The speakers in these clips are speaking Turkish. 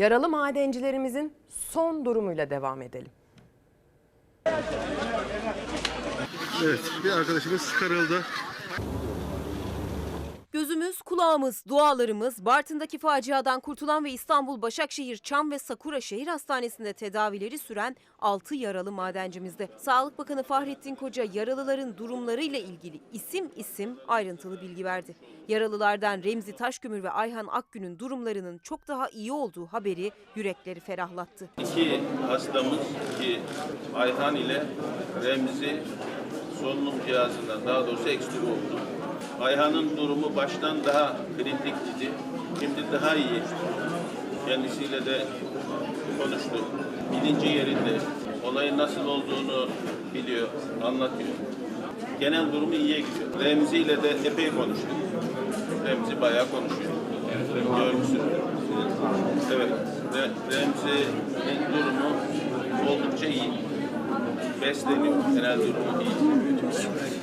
Yaralı madencilerimizin son durumuyla devam edelim. Evet, bir arkadaşımız karıldı. Gözümüz, kulağımız, dualarımız Bartın'daki faciadan kurtulan ve İstanbul, Başakşehir, Çam ve Sakura Şehir Hastanesi'nde tedavileri süren 6 yaralı madencimizde. Sağlık Bakanı Fahrettin Koca yaralıların durumlarıyla ilgili isim isim ayrıntılı bilgi verdi. Yaralılardan Remzi Taşkömür ve Ayhan Akgün'ün durumlarının çok daha iyi olduğu haberi yürekleri ferahlattı. İki hastamız ki Ayhan ile Remzi solunum cihazından daha doğrusu ekstübe oldu. Ayhan'ın durumu baştan daha kritikti. Şimdi daha iyi. Kendisiyle de konuştuk. Bilinci yerinde. Olayın nasıl olduğunu biliyor, anlatıyor. Genel durumu iyiye gidiyor. Remzi ile de epey konuştuk. Remzi bayağı konuşuyor. Görmüşsünüz. Evet. Re- Remzi'nin durumu oldukça iyi. Besleniyor. Genel durumu iyi.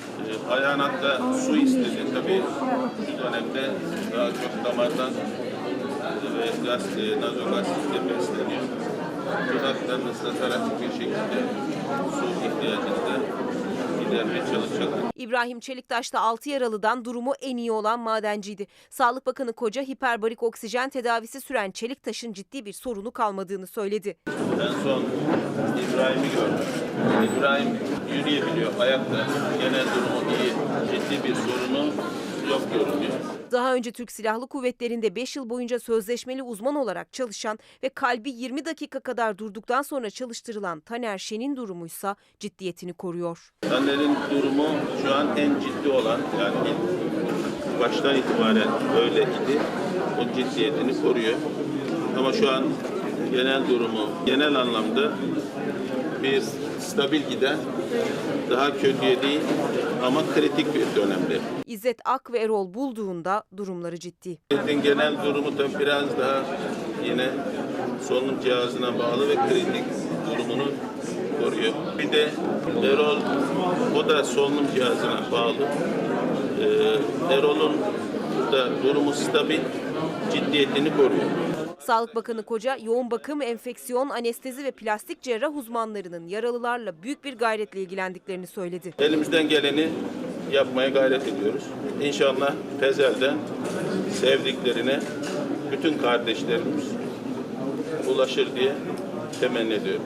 Hatta su istedi. Tabii şu dönemde daha çok damardan ve gaz, e, besleniyor. Dudaklarını ıslatarak bir şekilde su ihtiyacını da gidermeye. İbrahim Çeliktaş da 6 yaralıdan durumu en iyi olan madenciydi. Sağlık Bakanı Koca hiperbarik oksijen tedavisi süren Çeliktaş'ın ciddi bir sorunu kalmadığını söyledi. En son İbrahim'i gördüm. İbrahim yürüyebiliyor ayakta. Genel durumu iyi. Ciddi bir sorunu yok görünüyor. Daha önce Türk Silahlı Kuvvetleri'nde 5 yıl boyunca sözleşmeli uzman olarak çalışan ve kalbi 20 dakika kadar durduktan sonra çalıştırılan Taner Şen'in durumuysa ciddiyetini koruyor. Annenin durumu şu an en ciddi olan yani baştan itibaren öyle idi. O ciddiyetini koruyor. Ama şu an genel durumu genel anlamda bir stabil giden daha kötüye değil ama kritik bir dönemde. İzzet Ak ve Erol bulduğunda durumları ciddi. Milletin genel durumu da biraz daha yine solunum cihazına bağlı ve kritik durumunu koruyor. Bir de Erol, o da solunum cihazına bağlı. Ee, Erol'un da durumu stabil, ciddiyetini koruyor. Sağlık Bakanı Koca yoğun bakım, enfeksiyon, anestezi ve plastik cerrah uzmanlarının yaralılarla büyük bir gayretle ilgilendiklerini söyledi. Elimizden geleni yapmaya gayret ediyoruz. İnşallah tezelden sevdiklerine bütün kardeşlerimiz ulaşır diye temenni ediyorum.